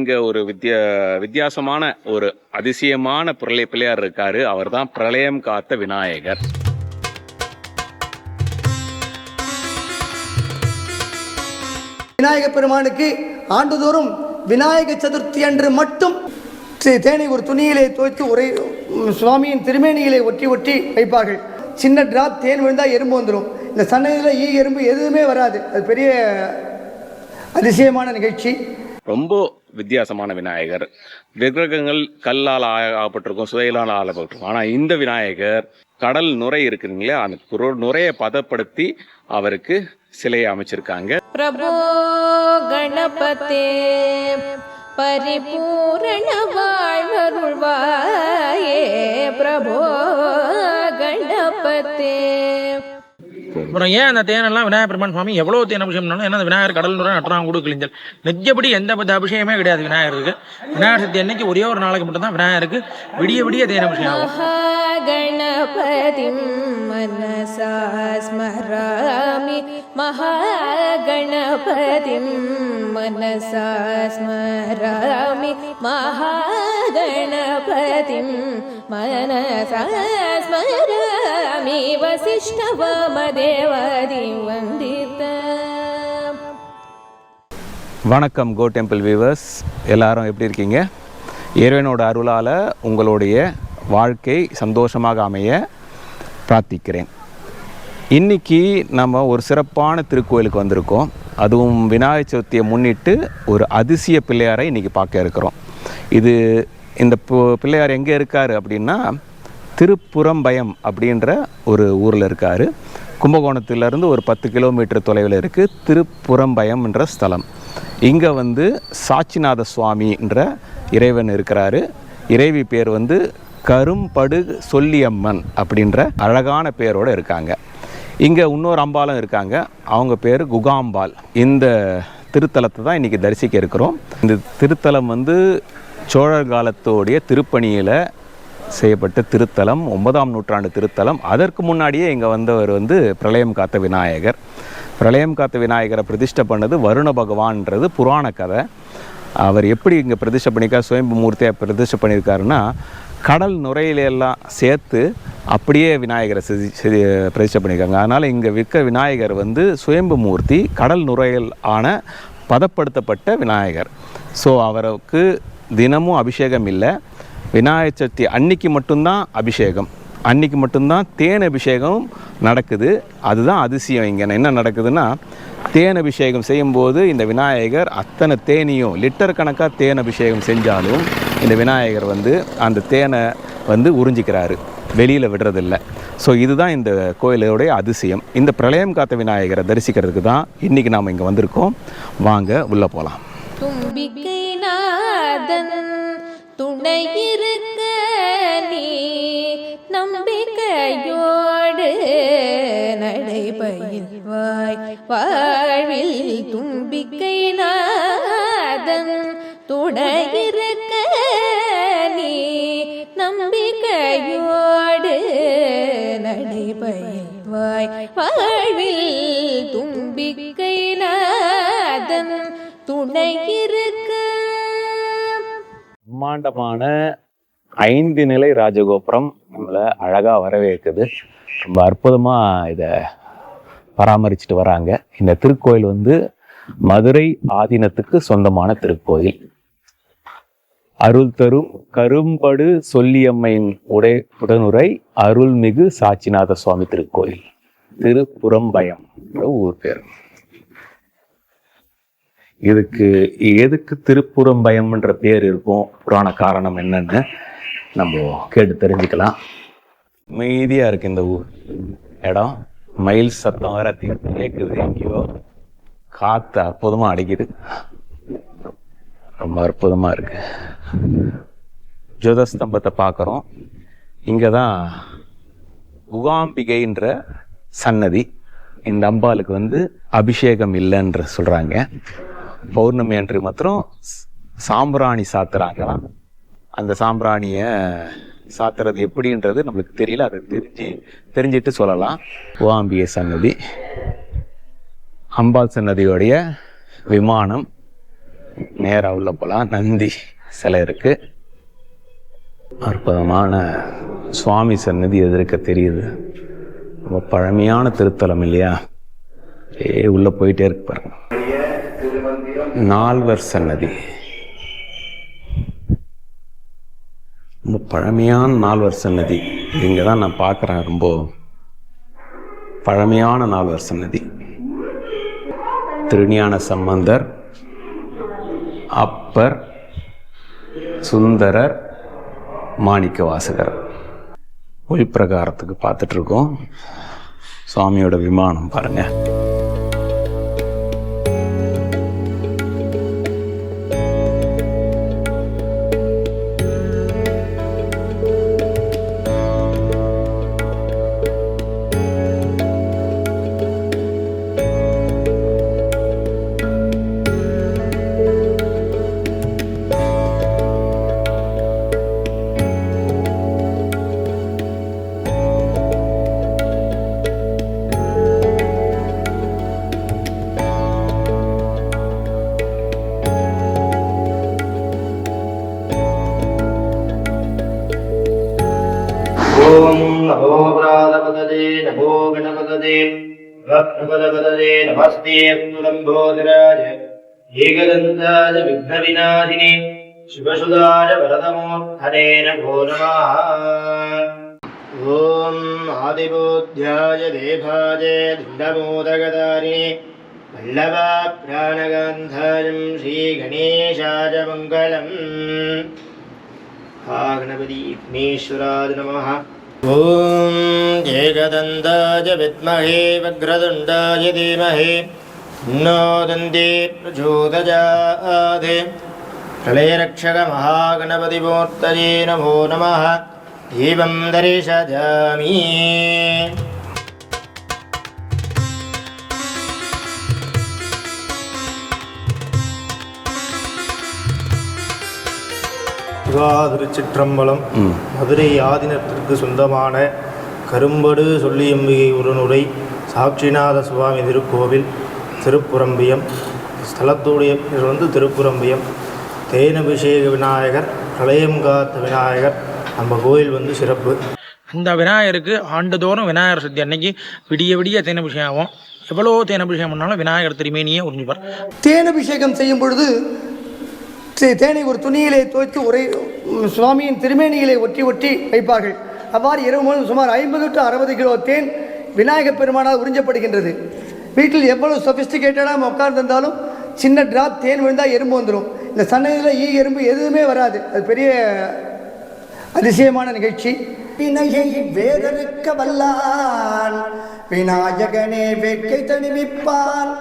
இங்க ஒரு வித்தியா வித்தியாசமான ஒரு அதிசயமான பிள்ளை பிள்ளையார் இருக்காரு. அவர் தான் பிரளயம் காத்த விநாயகர். விநாயக பெருமானுக்கு ஆண்டுதோறும் விநாயக சதுர்த்தி அன்று மட்டும் தேனை ஒரு துணியிலே துவைத்து உம், சுவாமியின் திருமேனியிலே ஒட்டி ஒட்டி வைப்பார்கள். சின்ன டிராப் தேன் விழுந்தால் எறும்பு வந்துடும் இந்த சன்னதியில் ஈ எறும்பு எதுவுமே வராது. அது பெரிய அதிசயமான நிகழ்ச்சி. ரொம்ப வித்தியாசமான விநாயகர். விக்கிரகங்கள் கல்லால் ஆகப்பட்டிருக்கும் சுதையிலால் ஆளப்பட்டிருக்கும். ஆனால் இந்த விநாயகர் கடல் நுரை இருக்குங்களே அந்த நுரையை பதப்படுத்தி அவருக்கு சிலையை அமைச்சிருக்காங்க. பிரபோ கணபதே பரிபூரண வாழ்வருள்வாயே. பிரபோ கணபதே. அப்புறம் ஏன் அந்த தேனெல்லாம் விநாயகர் பெருமான் சுவாமி எவ்வளோ தேன் அபிஷேகம் பண்ணாலும் ஏன்னா அந்த விநாயகர் கடலுடன் நட்டாங்குடு கிழிஞ்சல். நிஜப்படி எந்த பத்த அபிஷேகமே கிடையாது விநாயகருக்கு. விநாயகர் சக்தி அன்னைக்கு ஒரே ஒரு நாளைக்கு மட்டும் தான் விநாயகருக்கு விடிய விடிய தேன் அபிஷேகம் கணபதிம் மனசா ஸ்மராமி. மகாகணபதிம் மனசா ஸ்மராமி. மகாகணபதிம் மனசா ஸ்மராமி ಸ್ವಾಮಿ ವಸಿಷ್ಠ ವಾಮದೇವಾದಿ ವಂದಿತ வணக்கம் கோ டெம்பிள் வியூவர்ஸ் எல்லாரும் எப்படி இருக்கீங்க? இறைவனோட அருளால் உங்களுடைய வாழ்க்கை சந்தோஷமாக அமைய பிரார்த்திக்கிறேன். இன்றைக்கி நம்ம ஒரு சிறப்பான திருக்கோயிலுக்கு வந்திருக்கோம். அதுவும் விநாயகர் சதுர்த்தியை முன்னிட்டு ஒரு அதிசய பிள்ளையாரை இன்றைக்கி பார்க்க இருக்கிறோம். இது இந்த பிள்ளையார் எங்கே இருக்கார் அப்படின்னா திருப்புறம்பயம் அப்படின்ற ஒரு ஊரில் இருக்கார். கும்பகோணத்திலிருந்து ஒரு பத்து கிலோமீட்டர் தொலைவில் இருக்குது திருப்புறம்பயம் என்ற ஸ்தலம். இங்கே வந்து சாட்சிநாத சுவாமின்ற இறைவன் இருக்கிறாரு. இறைவி பேர் வந்து கரும்படு சொல்லியம்மன் அப்படின்ற அழகான பேரோடு இருக்காங்க. இங்கே இன்னொரு அம்பாலும் இருக்காங்க. அவங்க பேர் குகாம்பாள் இந்த திருத்தலத்தை தான் இன்றைக்கி தரிசிக்க இருக்கிறோம். இந்த திருத்தலம் வந்து சோழர் காலத்தோடைய திருப்பணியில் செய்யப்பட்ட திருத்தலம் ஒன்பதாம் நூற்றாண்டு திருத்தலம். அதற்கு முன்னாடியே இங்கே வந்தவர் வந்து பிரளயம் காத்த விநாயகர். பிரளயம் காத்த விநாயகரை பிரதிஷ்டை பண்ணது வருண பகவான்ன்றது புராண கதை. அவர் எப்படி இங்கே பிரதிஷ்டை பண்ணியிருக்கார் சுயம்பு மூர்த்தியாக பிரதிஷ்டை பண்ணியிருக்காருன்னா கடல் நுரையில எல்லாம் சேர்த்து அப்படியே விநாயகரை செதி- செதி- பிரதிஷ்டை பண்ணியிருக்காங்க அதனால் இங்கே விற்க விநாயகர் வந்து சுயம்பு மூர்த்தி கடல் நுரையில் ஆன பதப்படுத்தப்பட்ட விநாயகர். ஸோ அவருக்கு தினமும் அபிஷேகம் இல்லை. விநாயகர் சதுர்த்தி அன்னைக்கு மட்டும்தான் அபிஷேகம். அன்னைக்கு மட்டும்தான் தேன் அபிஷேகம் நடக்குது. அதுதான் அதிசயம் இங்கே. என்ன நடக்குதுன்னா தேன் அபிஷேகம் செய்யும்போது இந்த விநாயகர் அத்தனை தேனியும் லிட்டர் கணக்காக தேன் அபிஷேகம் செஞ்சாலும் இந்த விநாயகர் வந்து அந்த தேனை வந்து உறிஞ்சிக்கிறாரு. வெளியில் விடுறதில்ல. ஸோ இதுதான் இந்த கோயிலுடைய அதிசயம். இந்த பிரளயம் காத்த விநாயகரை தரிசிக்கிறதுக்கு தான் இன்றைக்கி நாம் இங்கே வந்திருக்கோம். வாங்க உள்ளே போகலாம் தும்பிக்கை நாதன் துணை இருக்க நீ நம்பிக்கையோடு நடைபயில்வாய். வாழ்வில் தும்பிக்கை நாதன் துணை இருக்க நீ நம்பிக்கையோடு நடைபயில்வாய். வாழ்வில் தும்பிக்கை நாதன் துணை இருக்க பிரம்மாண்டமான ஐந்து நிலை ராஜகோபுரம் நம்மளை அழகாக வரவேற்குது. ரொம்ப அற்புதமாக இதை பராமரிச்சுட்டு வராங்க. இந்த திருக்கோயில் வந்து மதுரை ஆதீனத்துக்கு சொந்தமான திருக்கோயில். அருள் தரும் கரும்படு சொல்லியம்மையின் உடை உடனுரை அருள்மிகு சாட்சிநாத சுவாமி திருக்கோயில். திருப்புறம்பயம். ஊர் பேர். இதுக்கு எதுக்கு திருப்புறம்பயம்ன்ற பேர் இருக்கும்? புராண காரணம் என்னன்னு நம்ம கேட்டு தெரிஞ்சுக்கலாம். அமைதியா இருக்கு இந்த ஊர். இடம். மயில் சத்தம் வேற தி- கேட்குது எங்கேயோ. காற்று அற்புதமாக அடிக்குது. ரொம்ப அற்புதமாக இருக்கு. ஜோதஸ்தம்பத்தை பார்க்குறோம். இங்கே தான் குகாம்பிகைன்ற சன்னதி. இந்த அம்பாளுக்கு வந்து அபிஷேகம் இல்லைன்ற சொல்கிறாங்க பௌர்ணமி அன்று மாத்திரம் ஸ்- சாம்பிராணி சாத்துறாங்களாம் அந்த சாம்பிராணியை சாத்துறது எப்படின்றது நம்மளுக்கு தெரியல அதை தெரிஞ்சு தெரிஞ்சிட்டு சொல்லலாம். குகாம்பிகை சன்னதி அம்பாள் சன்னதியோடைய விமானம் நேராக உள்ள போகலாம் நந்தி சிலை இருக்கு. அற்புதமான சுவாமி சன்னதி எதிர்க்க தெரியுது. ரொம்ப பழமையான திருத்தலம் இல்லையா? ஏ உள்ள போயிட்டே இருக்கு பாருங்க. நால்வர் சன்னதி. ரொம்ப பழமையான நால்வர் சன்னதி. இங்கே தான் நான் பார்க்குறேன் ரொம்ப பழமையான நால்வர் சன்னதி. திருஞான சம்பந்தர் அப்பர் சுந்தரர் மாணிக்க வாசகர் ஒளிப்பிரகாரத்துக்கு பார்த்துட்ருக்கோம் சுவாமியோட விமானம் பாருங்கள் ஸ்ரீகாஸ்தேந்துலம்போதராஜ ஏகதந்தாய விக்னவிநாதினே சிவசுதாய வரதமோத்தரே நமோ ஓம் ஆதிபோத்யாய தேவாய திண்டமோதகதாரிணே பல்லவா பிராணகாந்தாயம் ஸ்ரீகணேஷாய மங்களம் ஆ கணபதி விக்னேஸ்வராது ஓம் ॐ एकदन्ताय विद्महे वक्रतुण्डाय धीमहि नो दन्ते प्रचोदयात् प्रलयरक्षकमहागणपतिमूर्तये नमो नमः एवं दर्शयामि சிவா திருச்சிற்றம்பலம் மதுரை ஆதீனத்திற்கு சொந்தமான கரும்படு சொல்லியம்பிகை உடனுரை சாட்சிநாத சுவாமி திருக்கோவில் திருப்புரம்பியம் ஸ்தலத்துடைய பேர் வந்து திருப்புரம்பியம். தேனபிஷேக விநாயகர் கலையம் காத்த விநாயகர் நம்ம கோயில் வந்து சிறப்பு. அந்த விநாயகருக்கு ஆண்டுதோறும் விநாயகர் சதுர்த்தி அன்னைக்கு விடிய விடிய தேனபிஷேகம் ஆகும். எவ்வளோ தேனபிஷேகம் பண்ணாலும் விநாயகர் திருமேனியே உறிஞ்சுப்பார் தேனபிஷேகம் செய்யும் பொழுது தே- தேனை ஒரு துணியிலே துவைத்து உரை உம், சுவாமியின் திருமேனியிலே ஒட்டி ஒட்டி வைப்பார்கள். அவ்வாறு இரவு முழுவதும் சுமார் ஐம்பது டு அறுபது கிலோ தேன் விநாயகப் பெருமானால் உறிஞ்சப்படுகின்றது. வீட்டில் எவ்வளவு சொபிஸ்டிகேட்டடாக உட்கார்ந்திருந்தாலும் சின்ன டிராப் தேன் விழுந்தால் எறும்பு வந்துடும் இந்த சன்னதியில் ஈ எறும்பு எதுவுமே வராது. அது பெரிய அதிசயமான நிகழ்ச்சி. வினையை வேறறுக்க வல்லான் விநாயகனே வேட்கை தணிவிப்பான்.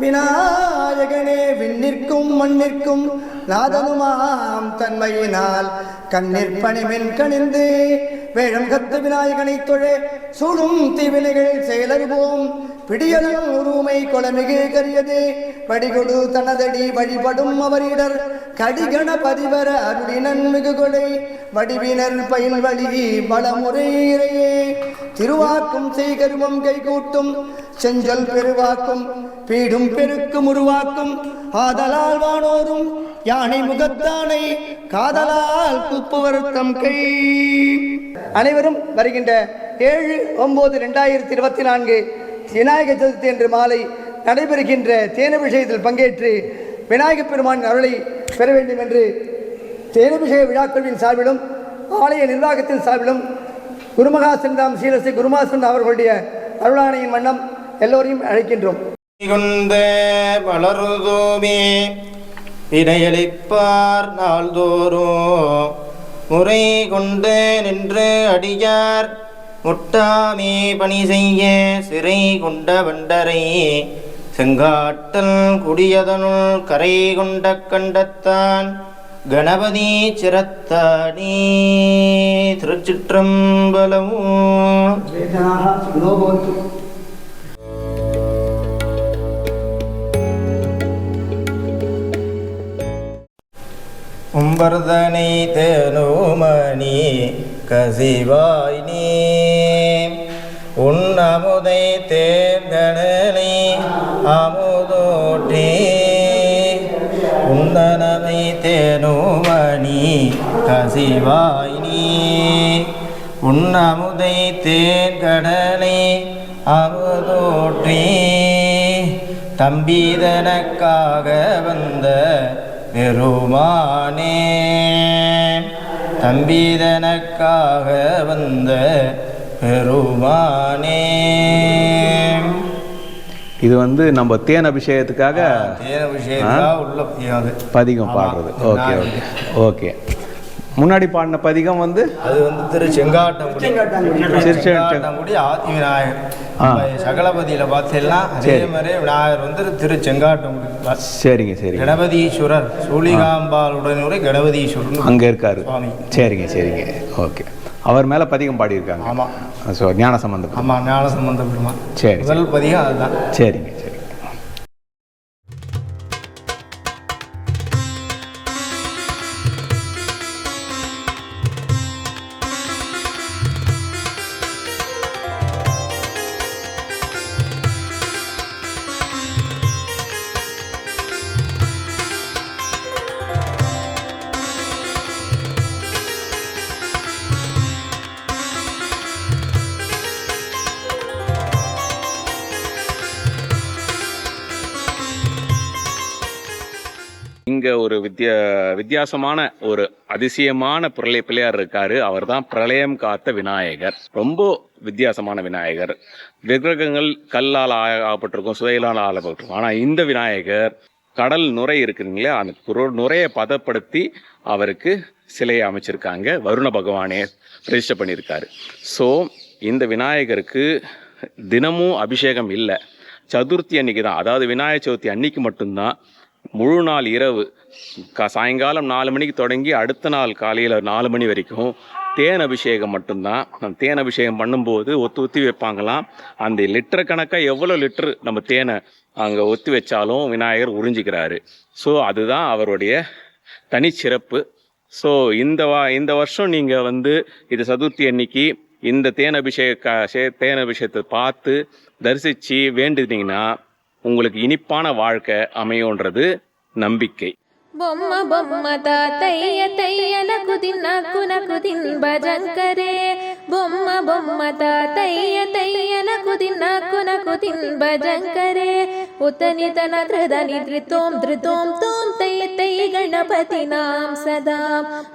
விநாயகனே விண்ணிற்கும் மண்ணிற்கும் நாதனுமாம் தன்மையினால் கண்ணீர் பணிமென் கணிந்து வேழம் கத்து விநாயகனை தொழே சூழும் தீவினைகள் செயலறிவோம். பிடியலும் உருமை கொலமிகு கரியது படிகொடு தனதடி வழிபடும் அவரிடர். கடிகண பதிவர அருளினன் மிகு கொடை வடிவினர் பயில் வழி வளமுறையிறையே திருவாக்கும் செய்கருவம் கைகூட்டும் செஞ்சொல் பெருவாக்கும் பீடும் பெருக்கும் உருவாக்கும் ஆதலால் வானோரும் யானை முகத்தானை காதலால் துப்புவர் தம் கை. அனைவரும் வருகின்ற ஏழு ஒன்பது ரெண்டாயிரத்தி இருபத்தி நான்கு விநாயகர் சதுர்த்தி என்று மாலை நடைபெறுகின்ற தேனபிஷேகத்தில் பங்கேற்று விநாயகப் பெருமான் அருளை பெற வேண்டும் என்று தேனபிஷேக விழாக்குழுவின் சார்பிலும் ஆலய நிர்வாகத்தின் சார்பிலும் குருமகா சென்றாம் சீரசி குருமாசன் அவர்களுடைய அருளாணையின் வண்ணம் எல்லோரையும் அழைக்கின்றோம். கொண்ட வினையளிப்பார் நாள்தோறும். முறை கொண்டு நின்று அடியார் முட்டாமே பணி செய்ய சிறை கொண்ட வண்டரை. செங்காட்டல் குடியதனுள் கரை கொண்ட கண்டத்தான் கணபதி சிரத்தானே. திருச்சிற்றம்பலமும். உம்பர்தனை தேனோமணி கசிவாய் நீ. உன் அமுதை தேர்கடலை அமுதோற்றே. உந்தனமை தேனோமணி கசிவாய் நீ. உன்னமுதை தேன் கடலை அமுதோற்றி. தம்பீதனக்காக வந்த பெருமானே. தம்பீதனக்காக வந்த பெருமானே. இது வந்து நம்ம தேன் அபிஷேகத்துக்காக தேன விஷயத்தாக உள்ள பதிகம். பாடுறது. Okay okay okay. முன்னாடி பாடின பதிகம் வந்து? அது வந்து திரு செங்காட்டங்குடி. திருச்செங்கோட்டு. செங்காட்டங்குடி சகலபதியில் பார்த்தீங்கன்னா அதே சரி. மாதிரி விநாயகர் வந்து திரு செங்காட்டங்குடி சரிங்க சரிங்க. கணபதீஸ்வரர் சூலிகாம்பாளுடனுரை கணபதீஸ்வரர் அங்கே இருக்காரு. சரிங்க சரிங்க. ஓகே. அவர் மேலே பதிகம் பாடியிருக்காங்க. ஆமாம் ஸோ ஞான சம்பந்தம் ஆமாம் ஞான சம்பந்த பெருமான் சரி. முதல் பதிகம் அதுதான். சரிங்க சரிங்க இங்கே ஒரு வித்தியா வித்தியாசமான ஒரு அதிசயமான பிரளய பிள்ளையார் இருக்காரு. அவர் தான் பிரளயம் காத்த விநாயகர். ரொம்ப வித்தியாசமான விநாயகர். விக்கிரகங்கள் கல்லால் ஆகப்பட்டிருக்கும் சுதையிலால் ஆகப்பட்டிருக்கும் ஆனால் இந்த விநாயகர் கடல் நுரை இருக்குங்களே அந்த நுரையை பதப்படுத்தி அவருக்கு சிலையை அமைச்சிருக்காங்க. வருண பகவானே பிரதிஷ்டை பண்ணியிருக்காரு. ஸோ இந்த விநாயகருக்கு தினமும் அபிஷேகம் இல்லை. சதுர்த்தி அன்னைக்கு தான் அதாவது விநாயகர் சதுர்த்தி அன்னைக்கு மட்டும்தான் முழு நாள் இரவு க சாயங்காலம் நாலு மணிக்கு தொடங்கி அடுத்த நாள் காலையில் நாலு மணி வரைக்கும் தேன் அபிஷேகம் மட்டும்தான். அந்த தேன் அபிஷேகம் பண்ணும்போது ஒத்து ஒத்தி வைப்பாங்களாம். அந்த லிட்டர் கணக்காக எவ்வளோ லிட்டர் நம்ம தேனை அங்கே ஒத்தி வச்சாலும் விநாயகர் உறிஞ்சிக்கிறாரு. ஸோ அதுதான் அவருடைய தனிச்சிறப்பு. ஸோ இந்த வா இந்த வருஷம் நீங்கள் வந்து இது சதுர்த்தி அன்னைக்கு இந்த தேன் அபிஷேக சே- தேன் அபிஷேகத்தை பார்த்து தரிசித்து வேண்டுனீங்கன்னா உங்களுக்கு இனிப்பான வாழ்க்கை அமையுன்றது நம்பிக்கை బొమ్మ బొమ్మ తాతయ్య తయ్యనకు తిన్నకు నకు తిన్ భజంకరే బొమ్మ బొమ్మ తాతయ్య తయ్యనకు తిన్నకు నకు తిన్ భజంకరే ఉతని తన ధృదని ధృతోం ధృతోం తోం తయ్య తయ్య గణపతి నాం సదా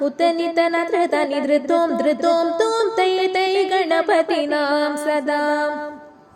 ఉతని తన ధృదని ధృతోం ధృతోం తోం తయ్య తయ్య గణపతి నాం సదా